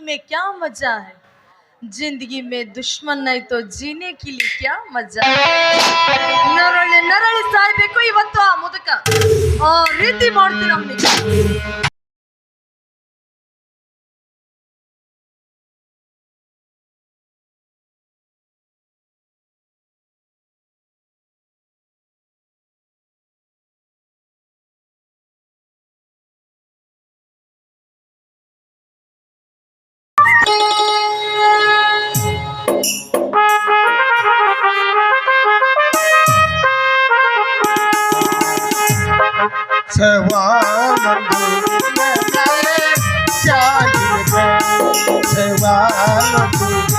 में क्या मजा है जिंदगी में दुश्मन नहीं तो जीने के लिए क्या मजा है ನರಳಿ ನರಳಿ ಸಾಯ್ಬೇಕು ಇವತ್ತು ಆ ಮುದುಕ ಆ ರೀತಿ ಮಾಡ್ತೀನಿ ಅವ್ನಿಗೆ ಸವಾಲೊಂದು ನಿನ್ನ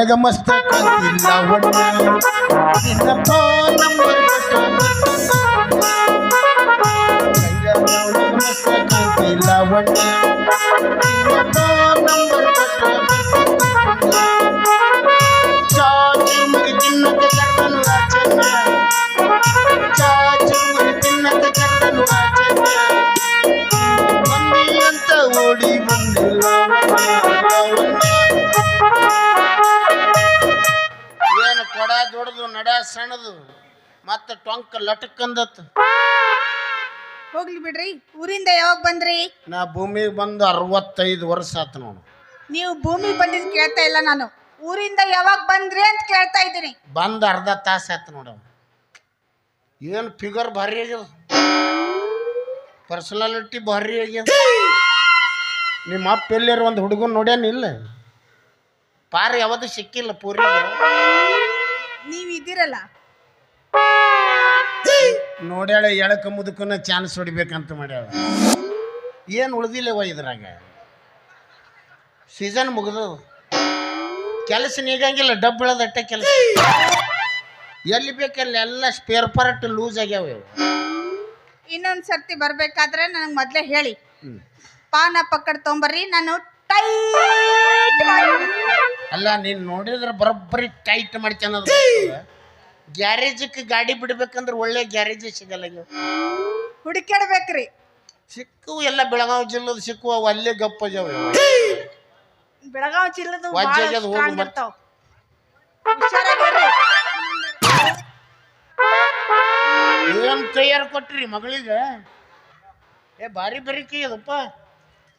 ಕರ್ದನು ಮಸ್ತ ಚಾಚು ಮುಗಿ ತಿನ್ನಕ್ಕೆ ಕರ್ದನು ಆ ಚೆನ್ನ ಮಂದಿ ಅಂತ ಓಡಿ ಬಂದಿಲ್ಲ ಸಣ್ಣದು ಮತ್ತೆ ಟೊಂಕ ಲಟಕಂದತ್ತು ಹೋಗ್ಲಿ ಬಿಡ್ರಿ ಊರಿಂದ ಯಾವಾಗ ಬಂದ್ರಿ? ನಾ ಭೂಮಿಗೆ ಬಂದು ಅರವತ್ತೈದು ವರ್ಷ ಆತು ನೋಡು. ನೀವು ಭೂಮಿ ಬಂದಿದ್ ಕೇಳ್ತಾ ಇಲ್ಲ ನಾನು. ಊರಿಂದ ಯಾವಾಗ ಬಂದ್ರಿ ಅಂತ ಕೇಳ್ತಾ ಇದ್ದೀನಿ. ಬಂದು ಅರ್ಧ ತಾಸು ಆಯ್ತು ನೋಡು. ಏನು ಫಿಗರ್ ಭಾರಿ ಆಗ್ಯದ ಪರ್ಸನಾಲಿಟಿ ಭಾರಿ ಆಗ್ಯದ ನಿಮ್ಮ ಅಪ್ಪ ಎಲ್ಲಿರೋ ಒಂದು ಹುಡುಗನ್ ನೋಡ್ಯಾನಿಲ್ಲ ಪಾರ್ ಯಾವುದು ಸಿಕ್ಕಿಲ್ಲ ಪೂರಿಗೆ. ನೀವ್ ಇದ್ದೀರಲ್ಲ ನೋಡ್ಯಾಳ ಎಳಕ ಮುದುಕನ ಚಾನ್ಸ್ ಹೊಡಿಬೇಕಂತ ಮಾಡ್ಯಾಳ. ಏನು ಉಳಿದಿಲ್ಲವ ಇದ್ರಾಗ? ಸೀಸನ್ ಮುಗಿದು ಕೆಲಸ ನೀಗಂಗಿಲ್ಲ ಡಬ್ ಬೆಳೆದಟ್ಟ ಕೆಲಸ. ಎಲ್ಲಿ ಬೇಕಲ್ಲಿ ಎಲ್ಲ ಸ್ಪೇರ್ ಪಾರ್ಟ್ ಲೂಸ್ ಆಗ್ಯಾವ ಇವು. ಇನ್ನೊಂದ್ ಸರ್ತಿ ಬರ್ಬೇಕಾದ್ರೆ ನನಗೆ ಮೊದಲೇ ಹೇಳಿ. ಪಾನ ಪಕ್ಕಡ್ ತೊಂಬರ್ರಿ ನಾನು ಟೈಟ್ ಮಾಡಿ. ಅಲ್ಲ ನೀನು ನೋಡಿದ್ರೆ ಬರೋಬ್ಬರಿ ಟೈಟ್ ಮಾಡ್ತಾನ ಗ್ಯಾರೇಜಕ್ಕೆ ಗಾಡಿ ಬಿಡ್ಬೇಕಂದ್ರೆ ಒಳ್ಳೆ ಗ್ಯಾರೇಜ್ ಸಿಗಲ್ಲ ಇವು. ಹುಡುಕಾಡ್ಬೇಕ್ರಿ ಸಿಕ್ಕವು ಎಲ್ಲ ಬೆಳಗಾವಿ ಜಿಲ್ಲದ ಸಿಕ್ಕುವ ಅಲ್ಲೇ ಗಪ್ಪ ಇವು. ಬೆಳಗಾವಿ ಜಿಲ್ಲದ ಹೋಗಿ ಏನ್ ತಯಾರು ಕೊಟ್ರಿ ಮಗಳಿಗೆ. ಏ ಭಾರಿ ಬರಿಕಿ ಅದಪ್ಪ.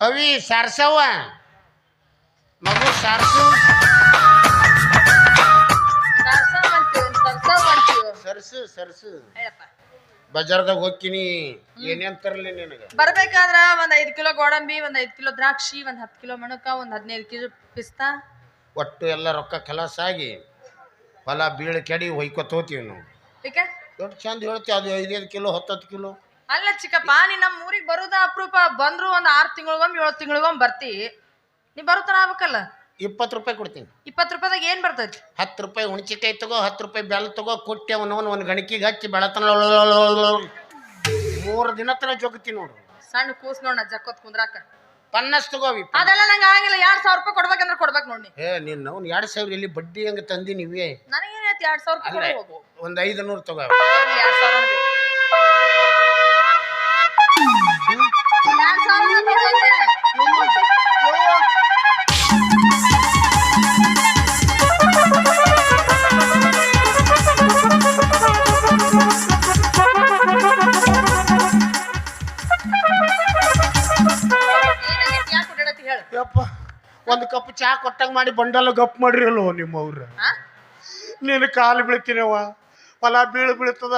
ಅವಿ ಸಾರ್ಸವ್ವ. ಮಗು ಸಾರ್ಸು. ಸರ್ಸ ಸರ್ಸ ಬಜಾರ್ದಾಗ ಹೋಗ್ತೀನಿ. ಏನೇನ್ ತರಲಿ ನಿನಗೆ? ಬರ್ಬೇಕಾದ್ರ ಒಂದ್ ಐದ್ ಕಿಲೋ ಗೋಡಂಬಿ ಒಂದ್ ಐದ್ ಕಿಲೋ ದ್ರಾಕ್ಷಿ ಒಂದ್ ಹತ್ತು ಕಿಲೋ ಮಣಕ ಒಂದ್ ಹದಿನೈದು ಕಿಲೋ ಪಿಸ್ತಾ. ಒಟ್ಟು ಎಲ್ಲ ರೊಕ್ಕ ಕೆಲಸ ಆಗಿ ಹೊಲ ಬೀಳ ಕೆಡಿ ಹೊಯ್ಕೊತ ಹೋತೀವಿ ನಾವು. ಏಕೆ? ದೊಡ್ಡ ಚಂದ ಹೇಳ್ತೀವಿ ಅದು ಐದೈದು ಕಿಲೋ ಹತ್ತತ್ತು ಕಿಲೋ. ಅಲ್ಲ ಚಿಕ್ಕಪ್ಪ ನೀ ನಮ್ಮ ಊರಿಗೆ ಬರೋದ ಅಪರೂಪ. ಬಂದ್ರು ಒಂದ್ ಆರು ತಿಂಗಳಿಗೊಮ್ಮೆ ಏಳು ತಿಂಗಳಿಗೊಮ್ಮೆ ಬರ್ತಿ. ನೀ ಬರುತ್ತಾನ ಆಗ್ಬೇಕಲ್ಲ? ಇಪ್ಪತ್ತು ರೂಪಾಯಿ ಕೊಡ್ತೀನಿ. ಇಪ್ಪತ್ತು ರೂಪಾಯಿದಾಗ ಏನು ಬರ್ತೈತಿ? ಹತ್ತು ರೂಪಾಯಿ ಹುಣ್ಚಿಕಾಯಿ ತಗೋ ಹತ್ತು ರೂಪಾಯಿ ಬೆಲ್ಲ ತಗೋ ಕೊಟ್ಟೆ ಅವನವನ್ ಒಂದು ಗಣಕಿಗೆ ಹಚ್ಚಿ ಬೆಳತನ ಮೂರು ದಿನ ತನ ಜೋಗತಿ ನೋಡು. ಸಣ್ಣ ಕೂಸ್ ನೋಡ ಜಕ್ಕೋತ್ ಕುಂದ್ರಾಕ. ಪನ್ನಸ್ ತಗೋವಿ ಅದೆಲ್ಲ ನಂಗೆ ಆಗಂಗಿಲ್ಲ. ಎರಡು ಸಾವಿರ ರೂಪಾಯಿ ಕೊಡ್ಬೇಕಂದ್ರೆ ಕೊಡ್ಬೇಕು ನೋಡಿ ಏ ನೀನು ಅವ್ನು ಎರಡು ಸಾವಿರ ಇಲ್ಲಿ ಬಡ್ಡಿ ಹಂಗೆ ತಂದಿ ನೀವೇ ನನಗೇನೈತಿ ಎರಡು ಸಾವಿರ ರೂಪಾಯಿ ಅಲ್ಲ ಕೊಡು ಹೋಗು ಒಂದು ಐದು ನೂರು ತಗೋ ಎರಡು ಸಾವಿರ ಒಂದು ಕಪ್ ಚಾ ಕೊಟ್ಟಂಗ್ ಮಾಡಿ ಬಂಡಲ್ಲ ಗಪ್ ಮಾಡ್ರಿ ಅಲ್ವ ನಿಮ್ಮ ಅವ್ರ ಆ? ನೀನು ಕಾಲು ಬೀಳ್ತೀನವ ಹೊಲ ಬೀಳು ಬೀಳ್ತದ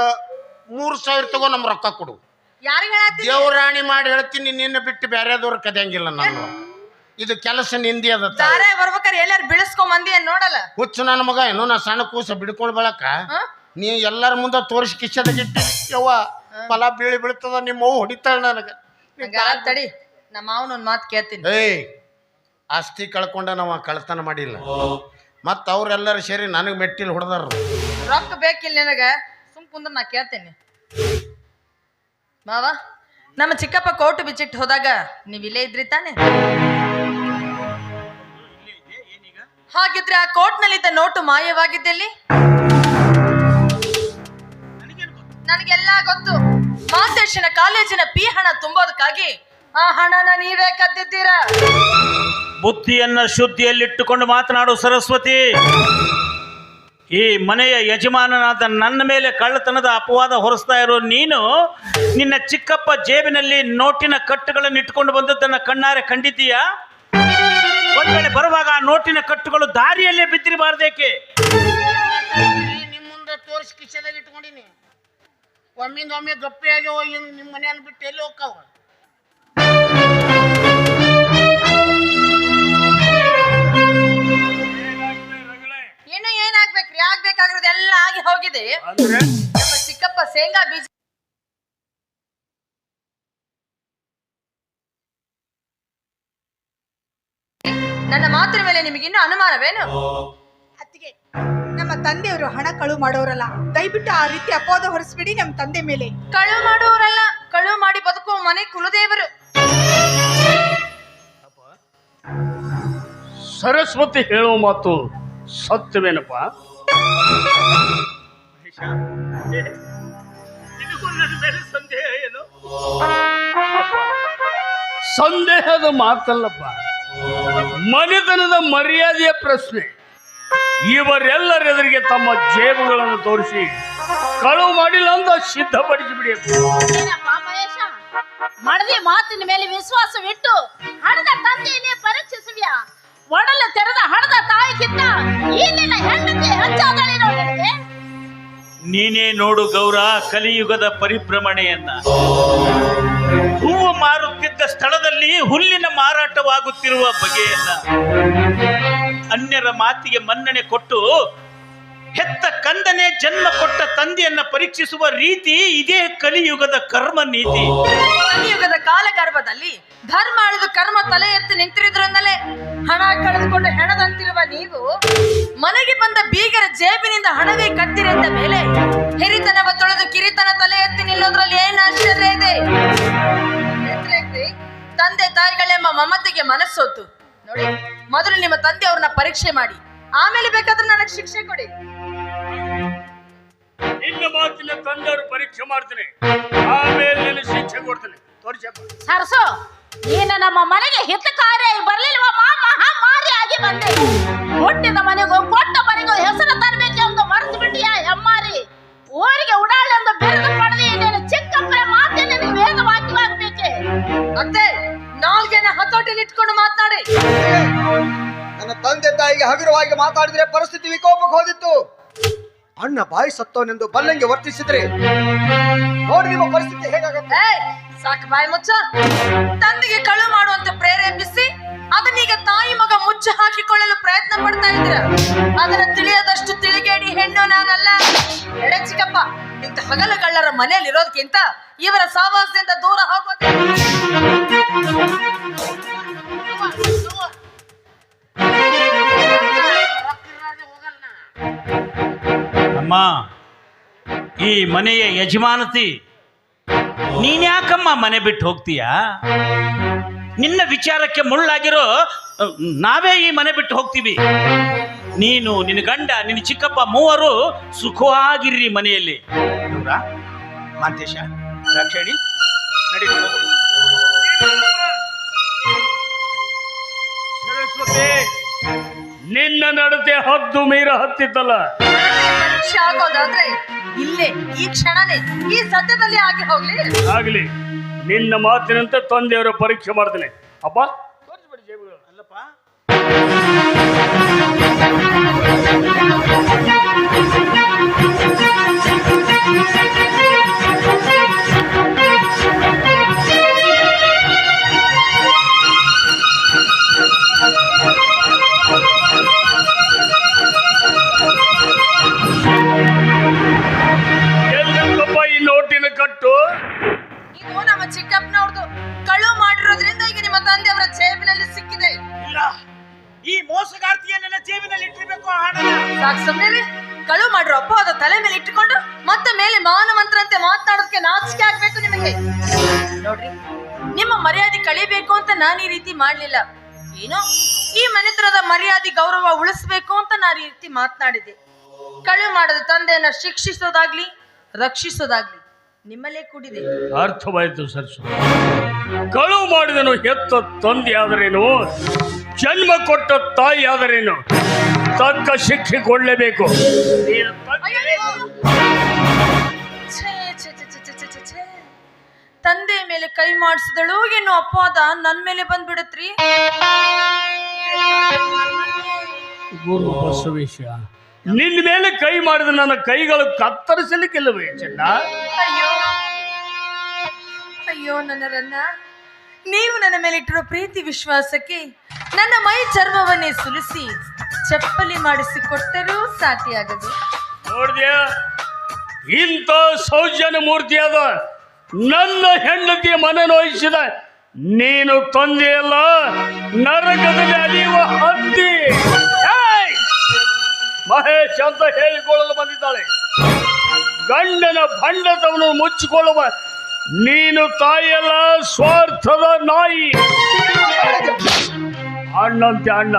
ಮೂರು ಸಾವಿರ ತಗೋ ನಮ್ ರೊಕ್ಕ ಕೊಡು. ದೇವರಾಣಿ ಮಾಡಿ ಹೇಳ್ತೀನಿ ನಿನ್ನ ಬಿಟ್ಟು ಬೇರೆದವ್ರು ಕದಿಯಂಗಿಲ್ಲ ನಾನು. ಇದು ಕೆಲಸ ನಿಂದಿ ಅದ ಬರ್ಬೇಕಾರೆ ಎಲ್ಲಾರು ಬಿಳಿಸ್ಕೊ ಮಂದಿ ಏನ್ ನೋಡಲ್ಲ? ಹುಚ್ಚು ನನ್ನ ಮಗ ಏನೋ ನಾ ಸಣ್ಣ ಕೂಸ ಬಿಡ್ಕೊಂಡ್ ಬಳಕ? ನೀ ಎಲ್ಲರ ಮುಂದೆ ತೋರಿಸಿ ಕಿಶದಾಗಿಟ್ಟು ಯವ್ವ ಫಲ ಬೀಳಿ ಬೀಳ್ತದ ನಿಮ್ಮ ಹೊಡಿತಾಳ ನನಗೆ. ತಡಿ ನಮ್ಮ ಮಾವನ ಒಂದ್ ಮಾತು ಕೇಳ್ತೀನಿ. ಏಯ್ ಆಸ್ತಿ ಕಳ್ಕೊಂಡ ನಾವು ಕಳ್ತನ ಮಾಡಿಲ್ಲ. ಮತ್ತು ಅವರೆಲ್ಲರೂ ಸೇರಿ ನನಗೆ ಮೆಟ್ಟಿಲ್ ಹೊಡೆದಾರ. ರೊಕ್ಕ ಬೇಕಿಲ್ಲ ನಿನಗೆ? ಸುಮ್ ಕುಂದ್ರ ನಾ ಕೇಳ್ತೇನೆ. ಮಾವಾ ನಮ್ಮ ಚಿಕ್ಕಪ್ಪ ಕೋರ್ಟ್ ಬಿಚ್ಚಿಟ್ಟು ಹೋದಾಗ ನೀವ್ ಇಲ್ಲೇ ಇದ್ರಿ ತಾನೆ? ಹಾಗಿದ್ರೆ ಆ ಕೋರ್ಟ್ನಲ್ಲಿದ್ದ ನೋಟು ಮಾಯವಾಗಿದ್ದಲ್ಲಿ? ನನಗೆಲ್ಲ ಗೊತ್ತು. ಮಾತೇಶನ ಕಾಲೇಜಿನ ಪಿ ಹಣ ತುಂಬೋದಕ್ಕಾಗಿ ಆ ಹಣನ ನೀವೇ ಕದ್ದಿದ್ದೀರಾ ಬುದ್ಧಿಯನ್ನ ಶುದ್ಧಿಯಲ್ಲಿಟ್ಟುಕೊಂಡು ಮಾತನಾಡು ಸರಸ್ವತಿ. ಈ ಮನೆಯ ಯಜಮಾನನಾದ ನನ್ನ ಮೇಲೆ ಕಳ್ಳತನದ ಅಪವಾದ ಹೊರಿಸ್ತಾ ಇರೋ ನೀನು ನಿನ್ನ ಚಿಕ್ಕಪ್ಪ ಜೇಬಿನಲ್ಲಿ ನೋಟಿನ ಕಟ್ಟುಗಳನ್ನು ಇಟ್ಟುಕೊಂಡು ಬಂದದ್ದನ್ನ ಕಣ್ಣಾರೆ ಕಂಡಿದ್ದೀಯಾ? ಒಂದ್ ವೇಳೆ ಬರುವಾಗ ಆ ನೋಟಿನ ಕಟ್ಟುಗಳು ದಾರಿಯಲ್ಲೇ ಬಿದ್ದಿರಬಾರ್ದೇಕೆ? ನಿಮ್ಮ ಮುಂದೆ ಇಟ್ಕೊಂಡಿನಿ. ಒಮ್ಮಿಂದ ಒಮ್ಮೆ ಗಪ್ಪೆಯಾಗಿ ಹೋಗಿ ನಿಮ್ಮ ಮನೆಯನ್ನು ಬಿಟ್ಟು ಎಲ್ಲಿ ಹೋಗ್ತಾವ? ಎಲ್ಲ ಆಗಿ ಹೋಗಿದೆ. ನಮ್ಮ ಚಿಕ್ಕಪ್ಪ ಶೇಂಗಾ ಬೀಜ ನನ್ನ ಮಾತಿನ ಮೇಲೆ ನಿಮಗಿನ್ನೂ ಅನುಮಾನವೇನು? ಅತ್ತಿಗೆ ನಮ್ಮ ತಂದೆಯವರು ಹಣ ಕಳು ಮಾಡೋರಲ್ಲ. ದಯವಿಟ್ಟು ಆ ರೀತಿ ಅಪವಾದ ಹೊರಿಸ್ಬಿಡಿ ನಮ್ಮ ತಂದೆ ಮೇಲೆ. ಕಳು ಮಾಡೋರಲ್ಲ. ಕಳು ಮಾಡಿ ಬದುಕುವ ಮನೆ ಕುಲದೇವರು. ಸರಸ್ವತಿ ಹೇಳುವ ಮಾತು ಸತ್ಯವೇನಪ್ಪ? ಸಂದೇಹದ ಮಾತಲ್ಲಪ್ಪ. ಮನೆತನದ ಮರ್ಯಾದೆಯ ಪ್ರಶ್ನೆ. ಇವರೆಲ್ಲರೆದುರಿಗೆ ತಮ್ಮ ಜೇಬುಗಳನ್ನು ತೋರಿಸಿ ಕಳುವು ಮಾಡಿಲ್ಲ ಅಂತ ಸಿದ್ಧಪಡಿಸಿ ಬಿಡಿ ಏನಪ್ಪ ಮಹೇಶ? ಮಡದಿ ಮಾತಿನ ಮೇಲೆ ವಿಶ್ವಾಸವಿಟ್ಟು ಹಣದ ತಂದೆಯನ್ನೇ ಪರೀಕ್ಷಿಸುವ್ಯಾ? ಒಡಲು ತೆರೆದ ಹಣದ ತಾಯಿಗಿಂತ ನೀನೇ ನೋಡು ಗೌರ ಕಲಿಯುಗದ ಪರಿಭ್ರಮಣೆಯನ್ನ. ಹೂವು ಮಾರುತ್ತಿದ್ದ ಸ್ಥಳದಲ್ಲಿ ಹುಲ್ಲಿನ ಮಾರಾಟವಾಗುತ್ತಿರುವ ಬಗೆಯನ್ನ. ಅನ್ಯರ ಮಾತಿಗೆ ಮನ್ನಣೆ ಕೊಟ್ಟು ಹೆತ್ತ ಕಂದನೆ ಜನ್ಮ ಕೊಟ್ಟ ತಂದೆಯನ್ನ ಪರೀಕ್ಷಿಸುವ ರೀತಿ ಇದೇ ಕಲಿಯುಗದ ಕರ್ಮ ನೀತಿ. ಕಲಿಯುಗದ ಕಾಲಗರ್ಭದಲ್ಲಿ ಧರ್ಮ ಅಳೆದು ಕರ್ಮ ತಲೆ ಎತ್ತಿ ನಿಂತಿರೋದ್ರಿಂದಲೇ ಹಣ ಕಳೆದುಕೊಂಡು ಹೆಣದಂತಿರುವ ನೀವು ಮನೆಗೆ ಬಂದ ಬೀಗರ ಜೇಬಿನಿಂದ ಹಣವೇ ಅಂತ ಮೇಲೆ ಹಿರಿತನವ ತೊಳೆದು ಕಿರಿತನ ತಲೆ ಎತ್ತಿ ನಿಲ್ಲೋದ್ರಲ್ಲಿ ಏನ್ ಆಶ್ಚರ್ಯ ಇದೆ? ತಂದೆ ತಾಯಿಗಳೆಂಬ ಮಮತೆಗೆ ಮನಸ್ಸೊತ್ತು ನೋಡಿ, ಮೊದಲು ನಿಮ್ಮ ತಂದೆ ಅವ್ರನ್ನ ಪರೀಕ್ಷೆ ಮಾಡಿ. ಆಮೇಲೆ ಬೇಕಾದ್ರೆ ನನಗೆ ಶಿಕ್ಷೆ ಕೊಡಿ. ಮಾತಿನ ತಂದರು ಪರೀಕ್ಷೆ ಮಾಡ್ತೀನಿ. ಆಮೇಲೆ ನಿನ್ನ ಶಿಕ್ಷೆ ಕೊಡ್ತೀನಿ. ತೋರಿಸ ಸರಸು ನೀನು ನಮ್ಮ ಮನೆಗೆ ಹಿತಕಾರಿಯಾಗಿ ಬರ್ಲಿಲ್ವ ಮಹಾಮಾರಿ ಆಗಿ ಬಂದೆ. ಹುಟ್ಟಿದ ಮನೆಗೂ ಕೊಟ್ಟ ಮನೆಗೂ ಹೆಸರು ತರಬೇಕೆಂದು ಮರೆತು ಬಿಟ್ಟಿಯ ಹೆಮ್ಮಾರಿ ಊರಿಗೆ ಉಡಾಳೆಂದು ಬೆರೆದು ಪಡೆದಿ ನೀನು ಚಿಕ್ಕಪ್ಪನ ಮಾತೆ ನಿನಗೆ ಅಂತೆ ನಾಲ್ಕು ಜನ ಹತೋಟಿಲಿ ಇಟ್ಕೊಂಡು ಮಾತನಾಡಿ. ನನ್ನ ತಂದೆ ತಾಯಿಗೆ ಹಗುರವಾಗಿ ಮಾತಾಡಿದ್ರೆ ಪರಿಸ್ಥಿತಿ ವಿಕೋಪಕ್ಕೆ ಹೋದಿತ್ತು. ಅಣ್ಣ ಬಾಯಿ ಸತ್ತವನೆಂದು ಬಲ್ಲಂಗೆ ವರ್ತಿಸಿದ್ರೆ ನೋಡಿ ನಿಮ್ಮ ಪರಿಸ್ಥಿತಿ ಹೇಗಾಗುತ್ತೆ? ಸಾಕು ಬಾಯಿ ಮುಚ್ಚ. ತಂದೆಗೆ ಕಳು ಮಾಡುವಂತ ಪ್ರೇರೇಪಿಸಿ ಅದನ್ನೀಗ ತಾಯಿ ಮಗ ಮುಚ್ಚ ಹಾಕಿಕೊಳ್ಳಲು ಪ್ರಯತ್ನ ಪಡ್ತಾ ಇದ್ರ ಅದನ್ನ ತಿಳಿಯದಷ್ಟು ತಿಳಿಗೇಡಿ ಹೆಣ್ಣು ನಾನಲ್ಲ. ಎಡ ಚಿಕ್ಕಪ್ಪ, ಇಂಥ ಹಗಲುಗಳ್ಳರ ಮನೆಯಲ್ಲಿ ಇರೋದಕ್ಕಿಂತ ಇವರ ಸಾವಾಸದಿಂದ ದೂರ ಹೋಗೋದು. ಅಮ್ಮ, ಈ ಮನೆಯ ಯಜಮಾನತಿ, ನೀನ್ಯಾಕಮ್ಮ ಮನೆ ಬಿಟ್ಟು ಹೋಗ್ತೀಯಾ? ನಿನ್ನ ವಿಚಾರಕ್ಕೆ ಮುಳ್ಳಾಗಿರೋ ನಾವೇ ಈ ಮನೆ ಬಿಟ್ಟು ಹೋಗ್ತೀವಿ. ನೀನು, ನಿನ್ನ ಗಂಡ, ನಿನ್ನ ಚಿಕ್ಕಪ್ಪ ಮೂವರು ಸುಖವಾಗಿರ್ರಿ ಮನೆಯಲ್ಲಿ? ಮಾಂತೇಶ ನಿನ್ನ ನಡತೆ ಹದ್ದು ಮೀರ ಹತ್ತಿದ್ದಲ್ಲ ಪರೀಕ್ಷೆ ಆಗೋದಾದ್ರೆ ಇಲ್ಲೇ ಈ ಕ್ಷಣನೇ ಈ ಸತ್ಯದಲ್ಲಿ ಆಗಿ ಹೋಗ್ಲಿ. ಆಗ್ಲಿ ನಿನ್ನ ಮಾತಿನಂತೆ ತಂದೆಯವರ ಪರೀಕ್ಷೆ ಮಾಡ್ತೀನಿ. ಅಪ್ಪ? ತೋರಿಸ್ಬಿಡಿ ಜೇಬುಗಳು ಅಲ್ಲಪ್ಪ. ನಾನು ಈ ರೀತಿ ಮಾಡ್ಲಿಲ್ಲ. ಏನೋ ಈ ಮನೆತ್ರದ ಮರ್ಯಾದೆ ಗೌರವ ಉಳಿಸ್ಬೇಕು ಅಂತ ನಾನು ಈ ರೀತಿ ಮಾತನಾಡಿದೆ ಕಳು ಮಾಡದ ತಂದೆಯನ್ನ ಶಿಕ್ಷಿಸೋದಾಗ್ಲಿ ರಕ್ಷಿಸೋದಾಗ್ಲಿ ನಿಮ್ಮಲ್ಲೇ ಕೂಡಿದೆ. ಅರ್ಥವಾಯಿತು ಸರ್ ಕಳುವು ಮಾಡಿದನು ಹೆತ್ತ ತಂದೆ ಆದರೇನು? ಜನ್ಮ ಕೊಟ್ಟ ತಾಯಿ ಆದರೇನು? ತಕ್ಕ ಶಿಕ್ಷೆ ಕೊಡಲೇಬೇಕು. ತಂದೆ ಮೇಲೆ ಕೈ ಮಾಡಿಸಿದಳು ಏನೋ ಅಪವಾದ? ನನ್ನ ಮೇಲೆ ಬಂದ್ಬಿಡತ್ರಿ. ಗುರು ಬಸವೇಶ. ನಿನ್ನ ಮೇಲೆ ಕೈ ಮಾಡಿದ ನನ್ನ ಕೈಗಳು ಕತ್ತರಿಸಲಿಕ್ಕಿಲ್ಲವೇ ಚೆನ್ನ? ಅಯ್ಯೋ. ಅಯ್ಯೋ ನನ್ನ ರನ್ನ ನೀವು ನನ್ನ ಮೇಲೆ ಇಟ್ಟಿರೋ ಪ್ರೀತಿ ವಿಶ್ವಾಸಕ್ಕೆ ನನ್ನ ಮೈ ಚರ್ಮವನ್ನೇ ಸುಲಿಸಿ ಚಪ್ಪಲಿ ಮಾಡಿಸಿ ಕೊಟ್ಟರೂ ಆಗದು ನೋಡಿದ್ಯಾ? ಇಂಥ ಸೌಜನ್ಯ ಮೂರ್ತಿಯಾದ ನನ್ನ ಹೆಂಡತಿ ಮನೆ ನೋಯಿಸಿದ ನೀನು ತಂದೆಯಲ್ಲ ನರಕದಲ್ಲಿ ಅಲಿಯುವ ಹತ್ತಿ! ಮಹೇಶ್ ಅಂತ ಹೇಳಿಕೊಳ್ಳಲು ಬಂದಿದ್ದಾಳೆ. ಗಂಡನ ಭಂಡತವನ್ನು ಮುಚ್ಚಿಕೊಳ್ಳುವ ನೀನು ತಾಯಿಯಲ್ಲ ಸ್ವಾರ್ಥದ ನಾಯಿ. ಅಣ್ಣಂತೆ ಅಣ್ಣ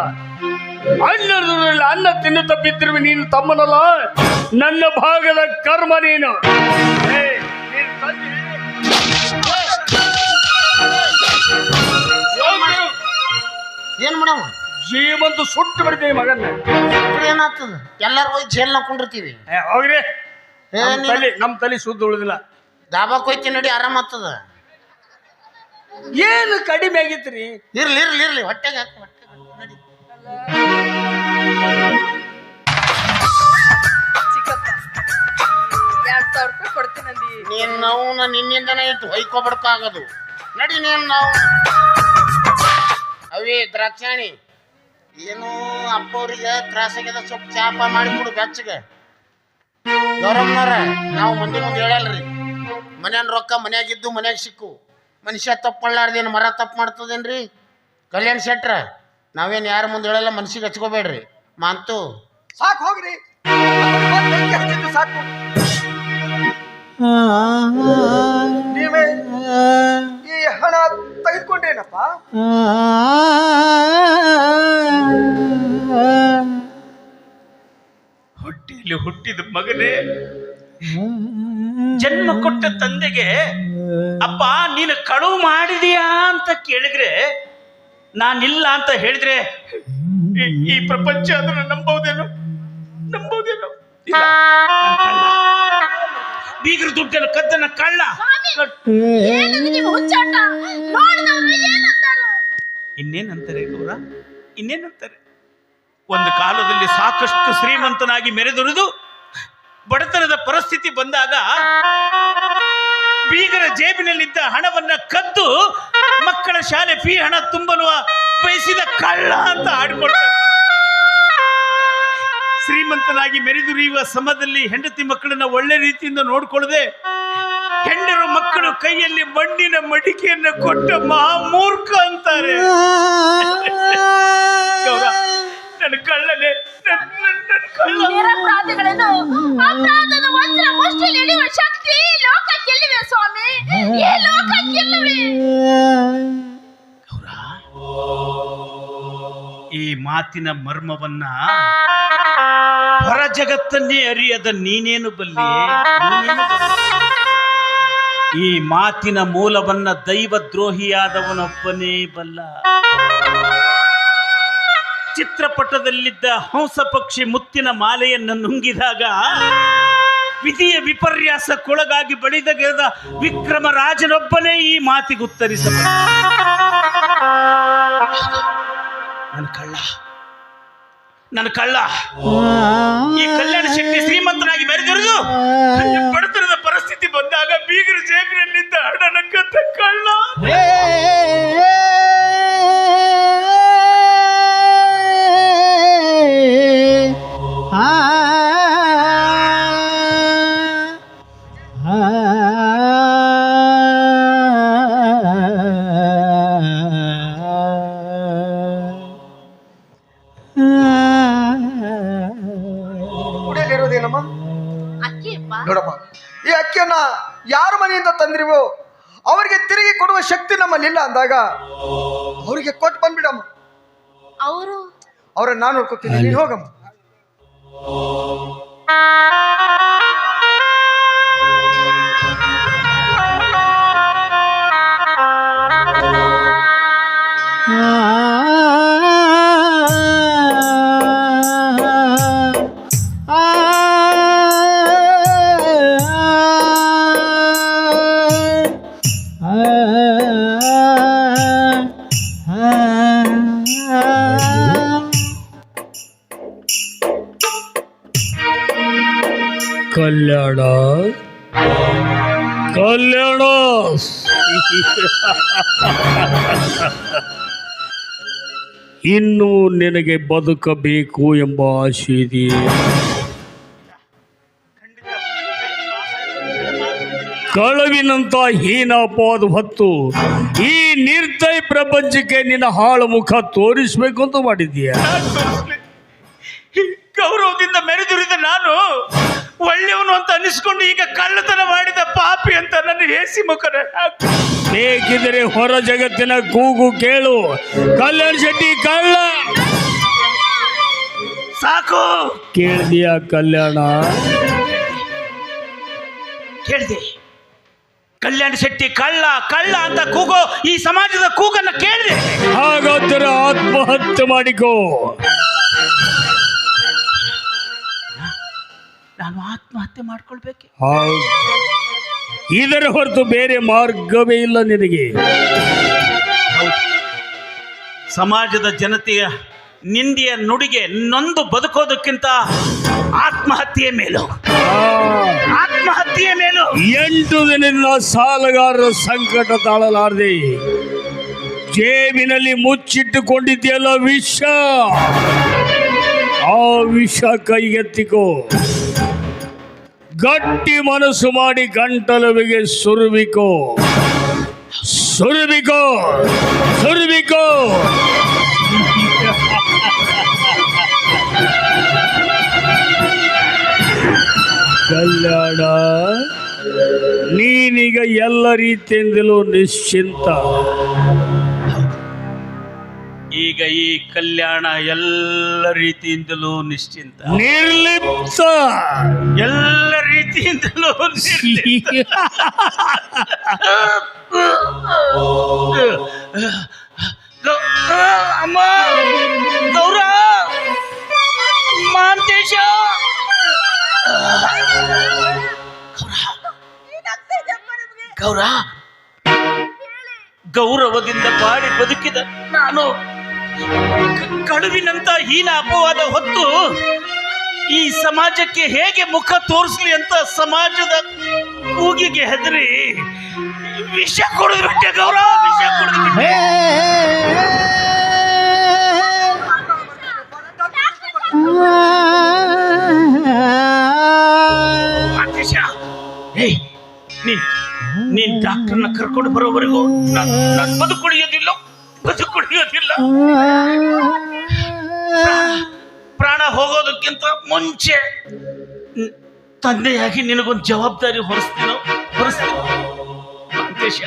ಅಣ್ಣರಲ್ಲಿ ಅನ್ನ ತಿನ್ನುತ್ತ ತಪ್ಪಿದ್ರು ನೀನು ತಮ್ಮನಲ್ಲ? ನನ್ನ ಭಾಗದ ಕರ್ಮ ನೀನು. ಏನ್ ಮಾಡವ? ಜೀವಂತ ಸುಟ್ಟು ಬಿಡ್ತೀವಿ ಮಗನ್ನ. ಏನಾಗ್ತದ? ಎಲ್ಲಾರು ಹೋಗಿ ಜೇಲ್ನ ಕುಂಡಿರ್ತೀವಿ. ಏ, ಹೋಗ್ರಿ. ಏ, ನಮ್ಮ ನೀನು- ತಲೆ ನಮ್ಮ ತಲೆ ಸುದ್ದ ಉಳಿದಿಲ್ಲ. ದಾಬಾಕ್ ಹೋಯ್ತಿ ನಡಿ ಆರಾಮ ಆಗ್ತದ. ಏನು ಕಡಿಮೆ ಆಗಿತ್ರಿ? ಇರ್ಲಿ ಇರ್ಲಿ ಇರ್ಲಿ ಹೊಟ್ಟೆಗೆ ಕೊಡ್ತೀನಿ ಹೊಟ್ಟೆಗೆ ಹಾಕು, ನಡಿ. ಚಿಕ್ಕಪ್ಪ ಎರಡ್ ಸಾವಿರ ರೂಪಾಯಿ ಕೊಡ್ತೀನಂದಿ. ನೀನ್ ನಾವು ನಿನ್ನಿಂದನೇ ಇಟ್ಟು ಹೊಯ್ಕೊಬಡ್ಕಾಗದು ನಡಿ ನೀನ್ ನಾವು ಅವೇ ದ್ರಾಕ್ಷಾಣಿ. ಏನು ಅಪ್ಪ ಅವ್ರಿಗೆ ತ್ರಾಸಾಗ್ಯದ ಸ್ವಲ್ಪ ಚಾಪ ಮಾಡಿ ಕೊಡು ಬೆಚ್ಚಗೆ. ಗೌರಮ್ಮನವ್ರ ನಾವು ಮಂದಿ ಮುಂದೆ ಹೇಳಲ್ರಿ. ಮನ್ಯಾನ ರೊಕ್ಕ ಮನ್ಯಾಗಿದ್ದು ಮನ್ಯಾಗ ಸಿಕ್ಕು. ಮನುಷ್ಯ ತಪ್ಪು ಮಾಡ್ಲಾರ್ದೇನು ಮರ ತಪ್ಪು ಮಾಡ್ತದೇನ್ರಿ? ಕಲ್ಯಾಣ ಶೆಟ್ರ ನಾವೇನು ಯಾರ ಮುಂದೆ ಹೇಳಲ್ಲ ಮನ್ಸಿಗೆ ಹಚ್ಕೋಬೇಡ್ರಿ. ಮಾಂತು. ಸಾಕು ಹೋಗ್ರಿ. ಸಾಕು. ನೀವೇ ಈ ಹಣ ತೆಗೆದುಕೊಂಡ್ರೇನಪ್ಪ ಹೊಟ್ಟೆಯಲ್ಲಿ ಹುಟ್ಟಿದ ಮಗನೇ, ಜನ್ಮ ಕೊಟ್ಟ ತಂದೆಗೆ, ಅಪ್ಪ, ನೀನು ಕಳುವು ಮಾಡಿದೀಯಾ ಅಂತ ಕೇಳಿದ್ರೆ, ನಾನಿಲ್ಲ ಅಂತ ಹೇಳಿದ್ರೆ, ಈ- ಪ್ರಪಂಚ ಅದನ್ನು ನಂಬೋದೇನು ನಂಬೋದೇನು ಇಲ್ಲ. ಬೀಗರ ದುಡ್ಡನ್ನು ಕದ್ದನ್ನ ಕಳ್ಳ. ಇನ್ನೇನಂತಾರೆ ಗೌರ? ಇನ್ನೇನಂತಾರೆ? ಒಂದು ಕಾಲದಲ್ಲಿ ಸಾಕಷ್ಟು ಶ್ರೀಮಂತನಾಗಿ ಮೆರೆದುರಿದು ಬಡತನದ ಪರಿಸ್ಥಿತಿ ಬಂದಾಗ ಬೀಗರ ಜೇಬಿನಲ್ಲಿದ್ದ ಹಣವನ್ನ ಕದ್ದು ಮಕ್ಕಳ ಶಾಲೆ ಫೀ ಹಣ ತುಂಬಲು ಬಯಸಿದ ಕಳ್ಳ ಅಂತ ಆಡ್ಕೊಳ್ತಾರೆ ಶ್ರೀಮಂತನಾಗಿ ಮೆರೆದುರಿಯುವ ಸಮದಲ್ಲಿ ಹೆಂಡತಿ ಮಕ್ಕಳನ್ನ ಒಳ್ಳೆ ರೀತಿಯಿಂದ ನೋಡ್ಕೊಳ್ಳದೆ ಹೆಂಡರು ಮಕ್ಕಳು ಕೈಯಲ್ಲಿ ಮಣ್ಣಿನ ಮಡಿಕೆಯನ್ನು ಕೊಟ್ಟ ಮಹಾಮೂರ್ಖ ಅಂತಾರೆ. ನನ್ನ ಕಳ್ಳನೆ ಸ್ವಾಮಿ? ಈ ಈ ಮಾತಿನ ಮರ್ಮವನ್ನ ಹೊರ ಜಗತ್ತನ್ನೇ ಅರಿಯದ ನೀನೇನು ಬಲ್ಲಿ? ಈ ಮಾತಿನ ಮೂಲವನ್ನ ದೈವ ದ್ರೋಹಿಯಾದವನೊಬ್ಬನೇ ಬಲ್ಲ. ಚಿತ್ರಪಟದಲ್ಲಿದ್ದ ಹಂಸ ಪಕ್ಷಿ ಮುತ್ತಿನ ಮಾಲೆಯನ್ನು ನುಂಗಿದಾಗ ವಿಧಿಯ ವಿಪರ್ಯಾಸಕ್ಕೊಳಗಾಗಿ ಬಳಿದಗೆದ ವಿಕ್ರಮ ರಾಜನೊಬ್ಬನೇ ಈ ಮಾತಿಗೆ ಉತ್ತರಿಸಬಲ್ಲ. ನನ್ನ ಕಳ್ಳ. ನನ್ನ ಕಳ್ಳ. ಈ ಕಲ್ಯಾಣ ಶೆಟ್ಟಿ ಶ್ರೀಮಂತನಾಗಿ ಮೆರೆದಿರುವುದು ಬಡತನದ ಪರಿಸ್ಥಿತಿ ಬಂದಾಗ ಬೀಗರ ಜೇಬಿನಲ್ಲಿದ್ದ ಹಣನ ಕಳ್ಳ. ಕುಡಿಯಲಿರುವುದೇನಮ್ಮ ನೋಡಮ್ಮ ನೋಡಪ್ಪ ಈ ಅಕ್ಕಿಯನ್ನ ಯಾರ ಮನೆಯಿಂದ ತಂದ್ರಿವೋ ಅವರಿಗೆ ತಿರುಗಿ ಕೊಡುವ ಶಕ್ತಿ ನಮ್ಮಲ್ಲಿಲ್ಲ ಅಂದಾಗ ಅವರಿಗೆ ಕೊಟ್ಟು ಬಂದ್ಬಿಡಮ್ಮ. ಅವರು? ಅವ್ರನ್ನ ನಾನು ನೋಡ್ಕೊತೀನಿ. ನೀನು ಹೋಗಮ್ಮ. ಕಲ್ಯಾಣ. ಕಲ್ಯಾಣ. ಇನ್ನು ನಿನಗೆ ಬದುಕಬೇಕು ಎಂಬ ಆಶೆ ಇದೆಯೇ? ಕಳವಿನಂತ ಹೀನ ಅಪವಾದ ಹೊತ್ತು ಈ ನಿರ್ದಯ ಪ್ರಪಂಚಕ್ಕೆ ನಿನ್ನ ಹಾಳು ಮುಖ ತೋರಿಸ್ಬೇಕು ಅಂತ ಮಾಡಿದೀಯ ಗೌರವದಿಂದ ಮೆರೆದಿರಿದ ನಾನು. ಒಳ್ಳೆಯವನು ಅಂತ ಅನಿಸ್ಕೊಂಡು ಈಗ ಕಳ್ಳತನ ಮಾಡಿದ ಪಾಪಿ ಅಂತ ನನ್ನ ಹೇಸಿ ಮುಖರ ಬೇಕಿದ್ರೆ ಹೊರ ಜಗತ್ತಿನ ಕೂಗು ಕೇಳು. ಕಲ್ಯಾಣ ಶೆಟ್ಟಿ ಕಳ್ಳ. ಸಾಕು. ಕೇಳಿದೀಯ ಕಲ್ಯಾಣ? ಕೇಳಿದೆ. ಕಲ್ಯಾಣ ಶೆಟ್ಟಿ ಕಳ್ಳ ಕಳ್ಳ ಅಂತ ಕೂಗೋ. ಈ ಸಮಾಜದ ಕೂಗನ್ನ ಕೇಳಿದೆ. ಹಾಗಾದ್ರೆ ಆತ್ಮಹತ್ಯೆ ಮಾಡಿಕೋ. ನಾನು ಆತ್ಮಹತ್ಯೆ ಮಾಡ್ಕೊಳ್ಬೇಕೆ? ಹೌದು. ಇದರ ಹೊರತು ಬೇರೆ ಮಾರ್ಗವೇ ಇಲ್ಲ ನಿನಗೆ. ಸಮಾಜದ ಜನತೆಯ ನಿಂದಿಯ ನುಡಿಗೆ ನೊಂದು ಬದುಕೋದಕ್ಕಿಂತ ಆತ್ಮಹತ್ಯೆ ಮೇಲು. ಆತ್ಮಹತ್ಯೆ ಮೇಲು. ಎಂಟು ದಿನದಿಂದ ಸಾಲಗಾರರ ಸಂಕಟ ತಾಳಲಾರದೆ. ಜೇಬಿನಲ್ಲಿ ಮುಚ್ಚಿಟ್ಟುಕೊಂಡಿದೆಯಲ್ಲ ವಿಷ. ಆ ವಿಷ ಕೈಗೆತ್ತಿಕೋ. ಗಟ್ಟಿ ಮನಸ್ಸು ಮಾಡಿ ಗಂಟಲುವಿಗೆ ಸುರುವಿಕೋ. ಸುರುವಿಕೋ. ಸುರುವಿಕೋ. ಕಲ್ಯಾಣ ನೀನೀಗ ಎಲ್ಲ ರೀತಿಯಿಂದಲೂ ನಿಶ್ಚಿಂತ. ಈಗ ಈ ಕಲ್ಯಾಣ ಎಲ್ಲ ರೀತಿಯಿಂದಲೂ ನಿಶ್ಚಿಂತ. ನಿರ್ಲಿಪ್ತ. ಎಲ್ಲ ರೀತಿಯಿಂದಲೂ ನಿರ್ಲಿಪ್ತ. ಗೌ- ಅಮ್ಮ ಗೌರ ಮಾಂತೇಶ. ಗೌರ ಗೌರವದಿಂದ ಬಾಳಿ ಬದುಕಿದ ನಾನು. ಕಳುವಿನಂತ ಹೀನ ಅಪವಾದ ಹೊತ್ತು ಈ ಸಮಾಜಕ್ಕೆ ಹೇಗೆ ಮುಖ ತೋರಿಸ್ಲಿ ಅಂತ ಸಮಾಜದ ಕೂಗಿಗೆ ಹೆದರಿ ವಿಷ ಕುಡಿದು ಬಿಟ್ಟೆ ಗೌರವ ವಿಷ ಕುಡಿದು ಬಿಟ್ಟೆ. ನೀನ್ ಡಾಕ್ಟರ್ನ ಕರ್ಕೊಂಡು ಬರೋವರೆಗೂ ನಾನು ಬದುಕುಳಿಯೋದಿಲ್ಲ ಬದುಕುಳಿಯೋದಿಲ್ಲ ಪ್ರಾಣ ಹೋಗೋದಕ್ಕಿಂತ ಮುಂಚೆ ತಂದೆಯಾಗಿ ನಿನಗೊಂದು ಜವಾಬ್ದಾರಿ ಹೊರಿಸ್ತೀನೋ? ಹೊರಿಸ್ತೀನೋ ಮಾಂತೇಶ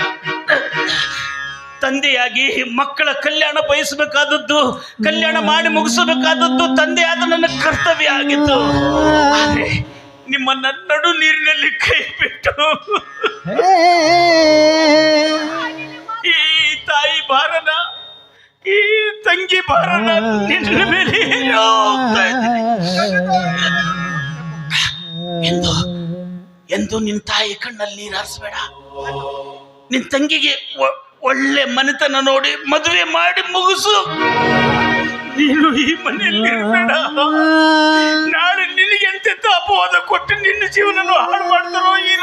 ತಂದೆಯಾಗಿ ಮಕ್ಕಳ ಕಲ್ಯಾಣ ಬಯಸಬೇಕಾದದ್ದು ಕಲ್ಯಾಣ ಮಾಡಿ ಮುಗಿಸಬೇಕಾದದ್ದು ತಂದೆಯಾದ ನನ್ನ ಕರ್ತವ್ಯ ಆಗಿತ್ತು. ಆದರೆ ನಿಮ್ಮನ್ನ ನಡು ನೀರಿನಲ್ಲಿ ಕೈ ಬಿಟ್ಟು. ತಾಯಿ ಭಾರನ, ಈ ತಂಗಿ ನಿನ್ನ ಮೇಲೆ. ಎಂದು ನಿನ್ ತಾಯಿ ಕಣ್ಣಲ್ಲಿ ನೀರು ಹಾರಿಸ್ಬೇಡ ನಿನ್ ತಂಗಿಗೆ ಒಳ್ಳೆ ಮನೆತನ ನೋಡಿ ಮದುವೆ ಮಾಡಿ ಮುಗಿಸು. ನೀನು ಈ ಮನೆಯಲ್ಲಿ ಇರಬೇಡ. ನಾಳೆ ನಿನಗೆ ಎಂತೆಂತ ಅಪವಾದ ಕೊಟ್ಟು ನಿನ್ನ ಜೀವನ ಹಾಳು ಮಾಡ್ತಾರೋ ಈ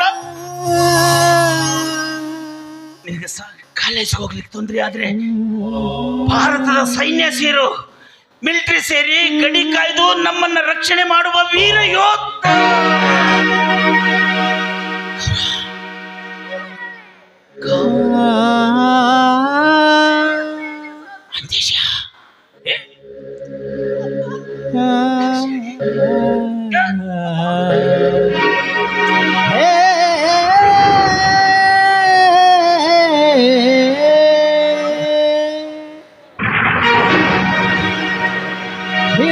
ನಿನಗೆ ನಿನಗೆ ಕಾಲೇಜ್ ಹೋಗ್ಲಿಕ್ಕೆ ತೊಂದರೆ ಆದ್ರೆ ಭಾರತದ ಸೈನ್ಯ ಸೇರು, ಮಿಲಿಟರಿ ಸೇರಿ ಗಡಿ ಕಾಯ್ದು ನಮ್ಮನ್ನ ರಕ್ಷಣೆ ಮಾಡುವ ವೀರ ಯೋಧ.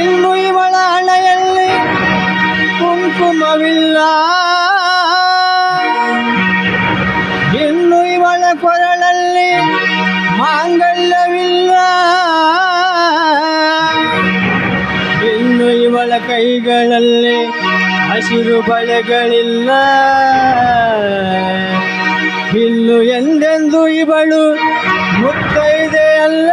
ಇನ್ನು ಇವಳ ಹಣೆಯಲ್ಲಿ ಕುಂಕುಮವಿಲ್ಲ. ಇನ್ನು ಇವಳ ಕೊರಳಲ್ಲಿ ಮಾಂಗಲ್ಯವಿಲ್ಲ. ಇನ್ನು ಇವಳ ಕೈಗಳಲ್ಲಿ ಹಸಿರು ಬಳೆಗಳಿಲ್ಲ. ಇನ್ನು ಎಂದೆಂದು ಇವಳು ಮುತ್ತೈದೆಯಲ್ಲ.